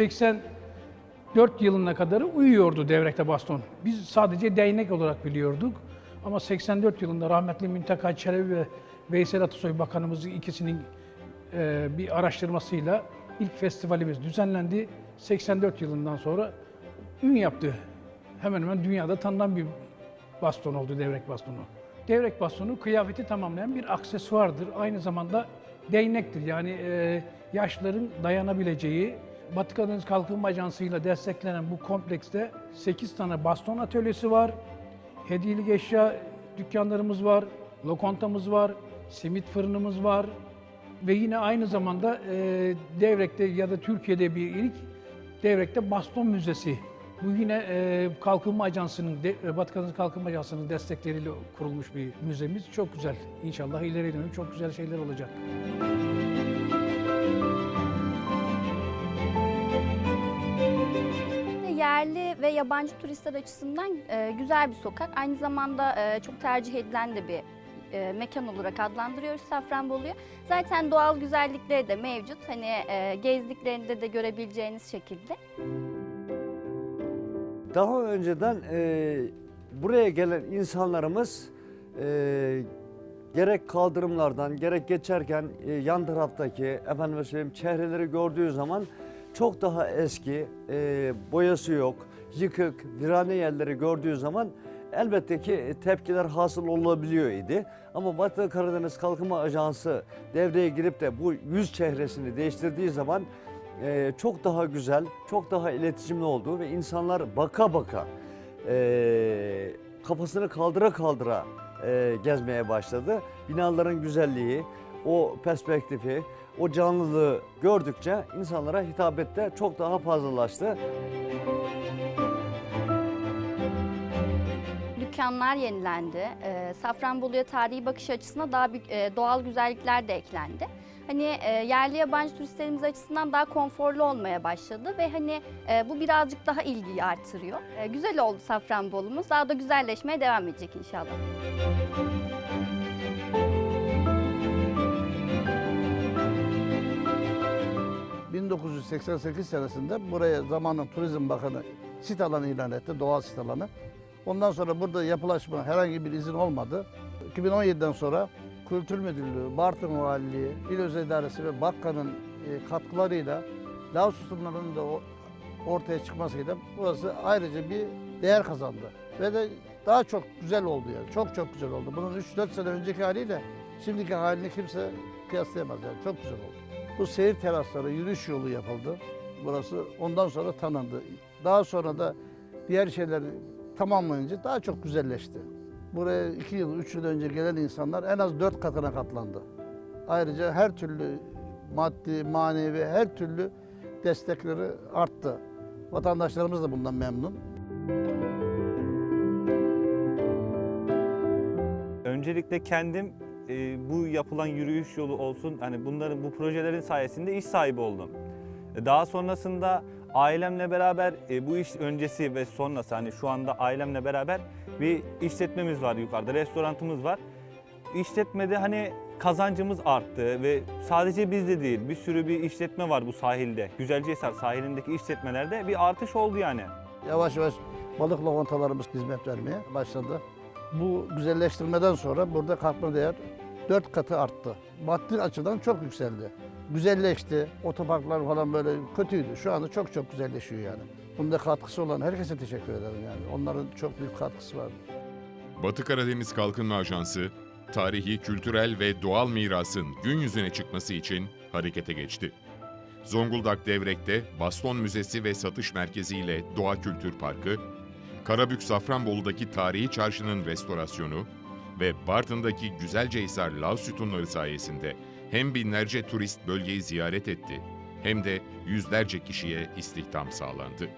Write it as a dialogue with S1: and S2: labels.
S1: 84 yılına kadar uyuyordu devrekte baston. Biz sadece değnek olarak biliyorduk. Ama 84 yılında rahmetli Müntaka Çelebi ve Veysel Atasoy Bakanımızın ikisinin e, bir araştırmasıyla ilk festivalimiz düzenlendi. 84 yılından sonra ün yaptı. Hemen hemen dünyada tanınan bir baston oldu devrek bastonu. Devrek bastonu kıyafeti tamamlayan bir aksesuardır. Aynı zamanda değnektir. Yani e, yaşlıların dayanabileceği Batı Karadeniz Kalkınma Ajansı ile desteklenen bu komplekste 8 tane baston atölyesi var. Hediyelik eşya dükkanlarımız var, lokantamız var, simit fırınımız var ve yine aynı zamanda e, Devrek'te ya da Türkiye'de bir ilk Devrek'te Baston Müzesi. Bu yine e, Kalkınma Ajansı'nın, de, e, Batı Karadeniz Kalkınma Ajansı'nın destekleriyle kurulmuş bir müzemiz. Çok güzel. İnşallah ileri dönük çok güzel şeyler olacak.
S2: Yerli ve yabancı turistler açısından e, güzel bir sokak. Aynı zamanda e, çok tercih edilen de bir e, mekan olarak adlandırıyoruz Safranbolu'yu. Zaten doğal güzellikleri de mevcut. Hani e, gezdiklerinde de görebileceğiniz şekilde.
S3: Daha önceden e, buraya gelen insanlarımız e, gerek kaldırımlardan gerek geçerken e, yan taraftaki efendim söyleyeyim çehreleri gördüğü zaman çok daha eski, e, boyası yok, yıkık, virane yerleri gördüğü zaman elbette ki tepkiler hasıl olabiliyor idi. Ama Batı Karadeniz Kalkınma Ajansı devreye girip de bu yüz çehresini değiştirdiği zaman e, çok daha güzel, çok daha iletişimli oldu ve insanlar baka baka e, kafasını kaldıra kaldıra e, gezmeye başladı. Binaların güzelliği, o perspektifi, o canlılığı gördükçe insanlara hitabette çok daha fazlalaştı.
S2: Dükkanlar yenilendi. E, Safranbolu'ya tarihi bakış açısına daha bir, e, doğal güzellikler de eklendi. Hani e, yerli yabancı turistlerimiz açısından daha konforlu olmaya başladı ve hani e, bu birazcık daha ilgiyi artırıyor. E, güzel oldu Safranbolu'muz. Daha da güzelleşmeye devam edecek inşallah.
S4: 1988 senesinde buraya zamanın Turizm Bakanı sit alanı ilan etti, doğal sit alanı. Ondan sonra burada yapılaşma herhangi bir izin olmadı. 2017'den sonra Kültür Müdürlüğü, Bartın Valiliği, İl Özel İdaresi ve Bakka'nın e, katkılarıyla lav sütunlarının da ortaya çıkmasıyla burası ayrıca bir değer kazandı. Ve de daha çok güzel oldu yani. Çok çok güzel oldu. Bunun 3-4 sene önceki haliyle şimdiki halini kimse kıyaslayamaz yani. Çok güzel oldu. Bu seyir terasları, yürüyüş yolu yapıldı. Burası ondan sonra tanındı. Daha sonra da diğer şeyler tamamlayınca daha çok güzelleşti. Buraya iki yıl, üç yıl önce gelen insanlar en az dört katına katlandı. Ayrıca her türlü maddi, manevi her türlü destekleri arttı. Vatandaşlarımız da bundan memnun.
S5: Öncelikle kendim e, bu yapılan yürüyüş yolu olsun hani bunların bu projelerin sayesinde iş sahibi oldum. E, Daha sonrasında ailemle beraber e, bu iş öncesi ve sonrası hani şu anda ailemle beraber bir işletmemiz var yukarıda, restorantımız var. İşletmede hani kazancımız arttı ve sadece bizde değil bir sürü bir işletme var bu sahilde. Güzelcehisar sahilindeki işletmelerde bir artış oldu yani.
S4: Yavaş yavaş balık lokantalarımız hizmet vermeye başladı. Bu güzelleştirmeden sonra burada katma değer dört katı arttı. Maddi açıdan çok yükseldi. Güzelleşti. Otoparklar falan böyle kötüydü. Şu anda çok çok güzelleşiyor yani. Bunda katkısı olan herkese teşekkür ederim yani. Onların çok büyük katkısı var.
S6: Batı Karadeniz Kalkınma Ajansı, tarihi, kültürel ve doğal mirasın gün yüzüne çıkması için harekete geçti. Zonguldak Devrek'te Baston Müzesi ve Satış Merkezi ile Doğa Kültür Parkı, Karabük Safranbolu'daki tarihi çarşının restorasyonu ve Bartın'daki Güzelcehisar Lav Sütunları sayesinde hem binlerce turist bölgeyi ziyaret etti hem de yüzlerce kişiye istihdam sağlandı.